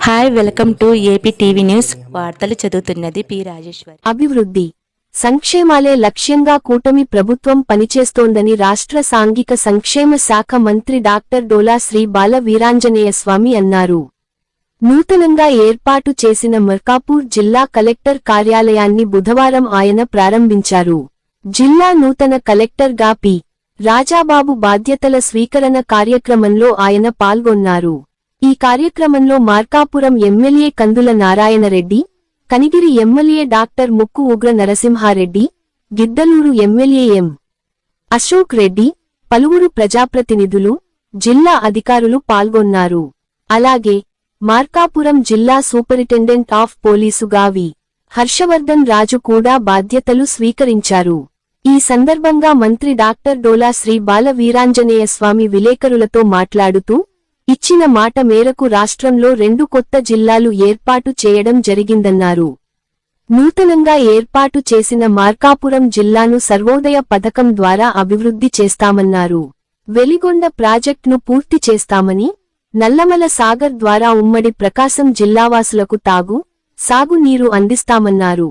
Hi welcome to AP TV news వార్తలు చదువుతున్నది P Rajeshwari. అభివృద్ధి. సంక్షేమాలే లక్ష్యంగా కూటమి ప్రభుత్వం పనిచేస్తోందని రాష్ట్ర సాంఘిక సంక్షేమ శాఖ మంత్రి డాక్టర్ డోలా శ్రీ బాల వీరాంజనేయ స్వామి అన్నారు. నూతనంగా ఏర్పాటు చేసిన మర్కాపూర్ జిల్లా కలెక్టర్ కార్యాలయాన్ని బుధవారం ఆయన ప్రారంభించారు. జిల్లా నూతన కలెక్టర్గా పి. రాజాబాబు బాధ్యతల స్వీకరణ కార్యక్రమంలో ఆయన పాల్గొన్నారు. ఈ కార్యక్రమంలో Markapuram MLA Kandula Narayanareddy Kanigiri MLA doctor Mukku Ugra Narasimhareddy Giddalur MLA M. Ashok Reddy పలువురు ప్రజాప్రతినిధులు జిల్లా అధికారులు పాల్గొన్నారు. అలాగే మార్కాపురం జిల్లా సూపరింటెండెంట్ ఆఫ్ పోలీసుగా వి హర్షవర్ధన్ రాజు కూడా బాధ్యతలు స్వీకరించారు. ఈ సందర్భంగా మంత్రి డాక్టర్ డోలా శ్రీ బాల వీరాంజనేయ స్వామి విలేకరులతో మాట్లాడుతూ ఇచ్చిన మాట మేరకు రాష్ట్రంలో రెండు కొత్త జిల్లాలు ఏర్పాటు చేయడం జరిగిందన్నారు. నూతనంగా ఏర్పాటు చేసిన మార్కాపురం జిల్లాను సర్వోదయ పథకం ద్వారా అభివృద్ధి చేస్తామన్నారు. వెలిగొండ ప్రాజెక్టును పూర్తి చేస్తామని నల్లమల సాగర్ ద్వారా ఉమ్మడి ప్రకాశం జిల్లావాసులకు తాగు సాగునీరు అందిస్తామన్నారు.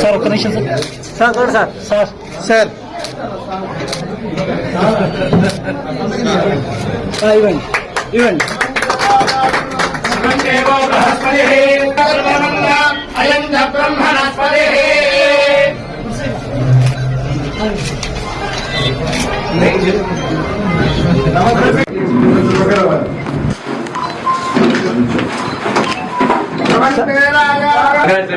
సార్ ఒక్క నిమిషం sir sir sir sir sir ఇవ్వండి ఇవ్వండి ఓకే చేయండి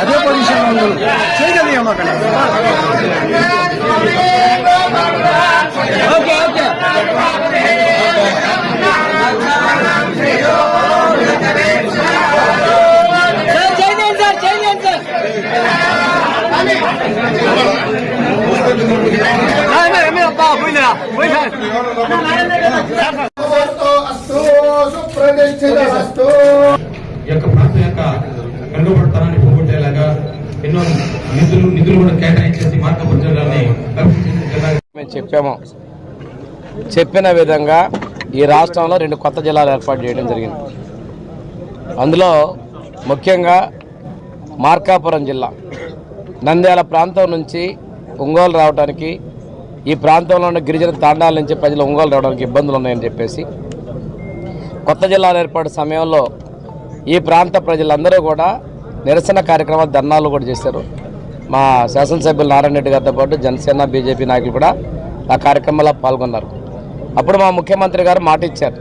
అదే పొజిషన్ చేయగలిగాం అక్కడ ఓకే ఓకే సార్ చేయండి సార్ చేయండి సార్ ఈ యొక్క ప్రాంతం యొక్క వెనుకబడతనాన్ని పోగొట్టేలాగా ఎన్నో నిధులు నిధులు కూడా కేటాయించేసి మార్కపురం జిల్లాని మేము చెప్పాము. చెప్పిన విధంగా ఈ రాష్ట్రంలో రెండు కొత్త జిల్లాలు ఏర్పాటు చేయడం జరిగింది. అందులో ముఖ్యంగా మార్కాపురం జిల్లా. నంద్యాల ప్రాంతం నుంచి ఒంగోలు రావడానికి ఈ ప్రాంతంలో ఉన్న గిరిజన తాండాల నుంచి ప్రజలు ఒంగోలు రావడానికి ఇబ్బందులు ఉన్నాయని చెప్పేసి కొత్త జిల్లాల ఏర్పాటు సమయంలో ఈ ప్రాంత ప్రజలందరూ కూడా నిరసన కార్యక్రమాలు ధర్నాలు కూడా చేశారు. మా శాసనసభ్యులు నారాయణ రెడ్డి గారితో పాటు జనసేన బీజేపీ నాయకులు కూడా ఆ కార్యక్రమంలో పాల్గొన్నారు. అప్పుడు మా ముఖ్యమంత్రి గారు మాట ఇచ్చారు.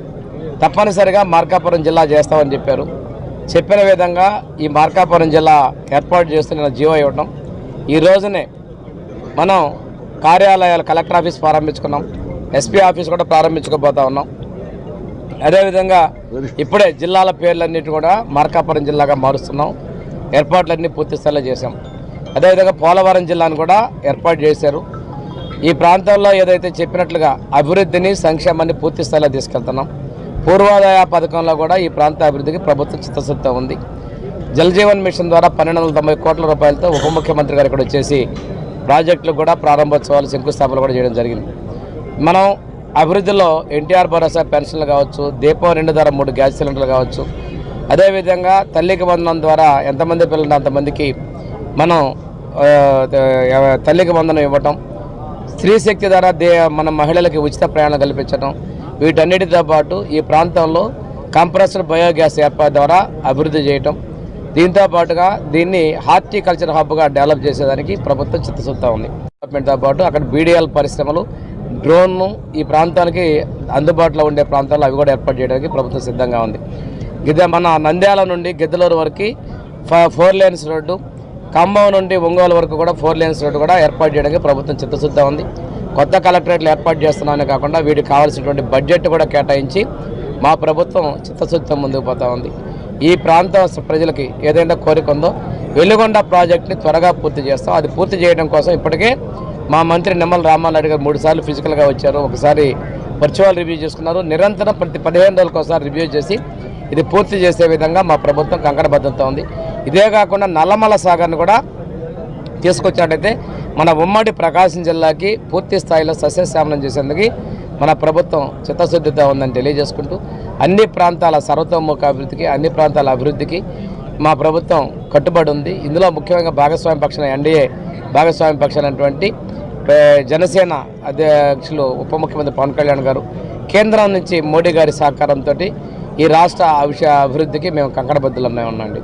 తప్పనిసరిగా మార్కాపురం జిల్లా చేస్తామని చెప్పారు. చెప్పిన విధంగా ఈ మార్కాపురం జిల్లా ఏర్పాటు చేస్తున్న జీవో ఇవ్వటం. ఈ రోజునే మనం కార్యాలయాలు కలెక్టర్ ఆఫీస్ ప్రారంభించుకున్నాం. ఎస్పీ ఆఫీస్ కూడా ప్రారంభించుకోబోతా ఉన్నాం. అదేవిధంగా ఇప్పుడే జిల్లాల పేర్లన్నిటి కూడా మార్కాపురం జిల్లాగా మారుస్తున్నాం. ఏర్పాట్లన్నీ పూర్తి స్థాయిలో చేశాం. అదేవిధంగా పోలవరం జిల్లాను కూడా ఏర్పాటు చేశారు. ఈ ప్రాంతంలో ఏదైతే చెప్పినట్లుగా అభివృద్ధిని సంక్షేమాన్ని పూర్తి స్థాయిలో తీసుకెళ్తున్నాం. పూర్వాదాయ పథకంలో కూడా ఈ ప్రాంత అభివృద్ధికి ప్రభుత్వం చిత్తశుద్ధి ఉంది. జలజీవన్ మిషన్ ద్వారా పన్నెండు వందల తొంభై కోట్ల రూపాయలతో ఉప ముఖ్యమంత్రి గారు ఇక్కడ వచ్చేసి ప్రాజెక్టులు కూడా ప్రారంభోత్సవాలు శంకుస్థాపన కూడా చేయడం జరిగింది. మనం అభివృద్ధిలో ఎన్టీఆర్ భరోసా పెన్షన్లు కావచ్చు దీపం రెండు ధర మూడు గ్యాస్ సిలిండర్లు కావచ్చు. అదేవిధంగా తల్లికి వందనం ద్వారా ఎంతమంది పిల్లలు అంతమందికి మనం తల్లికి వందనం ఇవ్వటం స్త్రీ శక్తి ద్వారా దే మన మహిళలకి ఉచిత ప్రయాణం కల్పించడం వీటన్నిటితో పాటు ఈ ప్రాంతంలో కంప్రెసర్ బయోగ్యాస్ ఏర్పాటు ద్వారా అభివృద్ధి చేయటం దీంతో పాటుగా దీన్ని హార్టికల్చర్ హబ్గా డెవలప్ చేసేదానికి ప్రభుత్వం చిత్తశుద్ధం ఉంది. డెవలప్మెంట్తో పాటు అక్కడ బీడీఎల్ పరిశ్రమలు డ్రోన్ను ఈ ప్రాంతానికి అందుబాటులో ఉండే ప్రాంతాల్లో అవి కూడా ఏర్పాటు చేయడానికి ప్రభుత్వం సిద్ధంగా ఉంది. గిద్ద మన నంద్యాల నుండి గిద్దలూరు వరకు ఫ- ఫోర్ లేన్స్ రోడ్డు ఖమ్మం నుండి ఒంగోలు వరకు కూడా ఫోర్ లేన్స్ రోడ్డు కూడా ఏర్పాటు చేయడానికి ప్రభుత్వం చిత్తశుద్ధం ఉంది. కొత్త కలెక్టరేట్లు ఏర్పాటు చేస్తున్నామని కాకుండా వీటికి కావాల్సినటువంటి బడ్జెట్ కూడా కేటాయించి మా ప్రభుత్వం చిత్తశుద్ధితో ముందుకు పోతా ఉంది. ఈ ప్రాంత ప్రజలకి ఏదైనా కోరిక ఉందో వెలుగొండ ప్రాజెక్ట్ని త్వరగా పూర్తి చేస్తాం. అది పూర్తి చేయడం కోసం ఇప్పటికే మా మంత్రి నిమ్మల రామారెడ్డి గారు మూడు సార్లు ఫిజికల్గా వచ్చారు. ఒకసారి వర్చువల్ రివ్యూ చేసుకున్నారు. నిరంతరం ప్రతి పదిహేను రోజులకు ఒకసారి రివ్యూ చేసి ఇది పూర్తి చేసే విధంగా మా ప్రభుత్వం కంకణబద్ధంతో ఉంది. ఇదే కాకుండా నల్లమల సాగర్ను కూడా తీసుకొచ్చినట్టయితే మన ఉమ్మడి ప్రకాశం జిల్లాకి పూర్తి స్థాయిలో సస్యశ్యామలం చేసేందుకు మన ప్రభుత్వం చిత్తశుద్ధితో ఉందని తెలియజేసుకుంటూ అన్ని ప్రాంతాల సర్వతోముఖ అభివృద్ధికి అన్ని ప్రాంతాల అభివృద్ధికి మా ప్రభుత్వం కట్టుబడి ఉంది. ఇందులో ముఖ్యంగా భాగస్వామ్య పక్షాన ఎన్డీఏ భాగస్వామ్య పక్షమైనటువంటి జనసేన అధ్యక్షులు ఉప ముఖ్యమంత్రి పవన్ కళ్యాణ్ గారు కేంద్రం నుంచి మోడీ గారి సహకారంతో ఈ రాష్ట్ర అభివృద్ధికి మేము కంకణబద్దులమై ఉన్నాండి